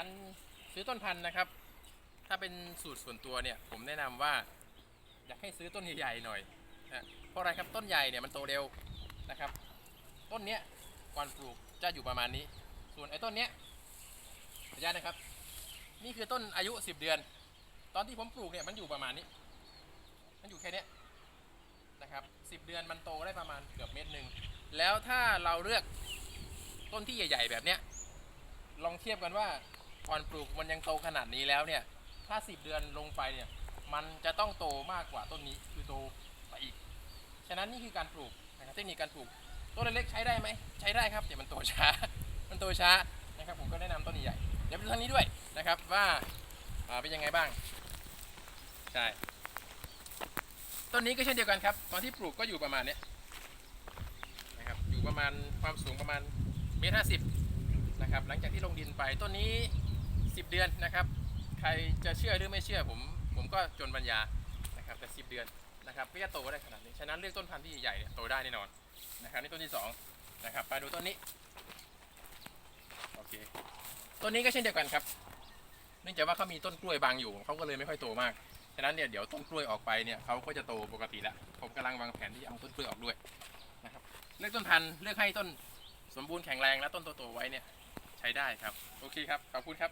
การซื้อต้นพันธุ์นะครับ ถ้าเป็นสูตรส่วนตัวเนี่ย ผมแนะนำว่า อยากให้ซื้อต้นใหญ่ๆหน่อยนะเพราะอะไรครับต้นใหญ่เนี่ยมันโตเร็วนะครับ ต้นเนี้ยก่อนปลูกจะอยู่ประมาณนี้ ส่วนไอ้ต้นเนี้ยขออนุญาตนะครับ นี่คือต้นอายุ 10 เดือน ตอนที่ผมปลูกเนี่ยมันอยู่ประมาณนี้ มันอยู่แค่นี้นะครับ10 เดือนมันโตได้ประมาณเกือบเมตรหนึ่งแล้วถ้าเราเลือกต้นที่ใหญ่ ๆ แบบเนี้ยลองเทียบกันว่า อนปลูกมันยังโตขนาดนี้แล้วเนี่ย ถ้า 10 เดือนลงไปเนี่ย มันจะต้องโตมากกว่าต้นนี้คือโตไปอีก ฉะนั้นนี่คือการปลูกนะครับเทคนิคการปลูกต้นเล็กใช้ได้ไหมใช้ได้ครับแต่มันโตช้า มันโตช้านะครับผมก็แนะนำต้นใหญ่เดี๋ยวไปดูทางนี้ด้วยนะครับว่าอ่าเป็นยังไงบ้างใช่ต้นนี้ก็เช่นเดียวกันครับ ตอนที่ปลูกก็อยู่ประมาณเนี้ยนะครับอยู่ประมาณความสูงประมาณเมตรห้าสิบนะครับหลังจากที่ลงดินไปต้นนี้ 10 เดือนนะครับ ใครจะเชื่อหรือไม่เชื่อผมผมก็จนปัญญานะครับแต่ 10 เดือนนะครับก็จะโตได้ขนาดนี้ฉะนั้นเลือกต้นพันธุ์ที่ใหญ่เนี่ยโตได้แน่นอนนะครับนี่ต้นที่สองนะครับไปดูต้นนี้โอเคต้นนี้ก็เช่นเดียวกันครับ เนื่องจากว่าเขามีต้นกล้วยบังอยู่เขาก็เลยไม่ค่อยโตมากฉะนั้นเนี่ยเดี๋ยวต้นกล้วยออกไปเนี่ยเขาก็จะโตปกติแล้วผมกำลังวางแผนที่จะเอาต้นกล้วยออกด้วยนะครับเลือกต้นพันธุ์เลือกให้ต้นสมบูรณ์แข็งแรงและต้นโตๆไว้เนี่ยใช้ได้ครับ โอเคครับ ขอบคุณครับ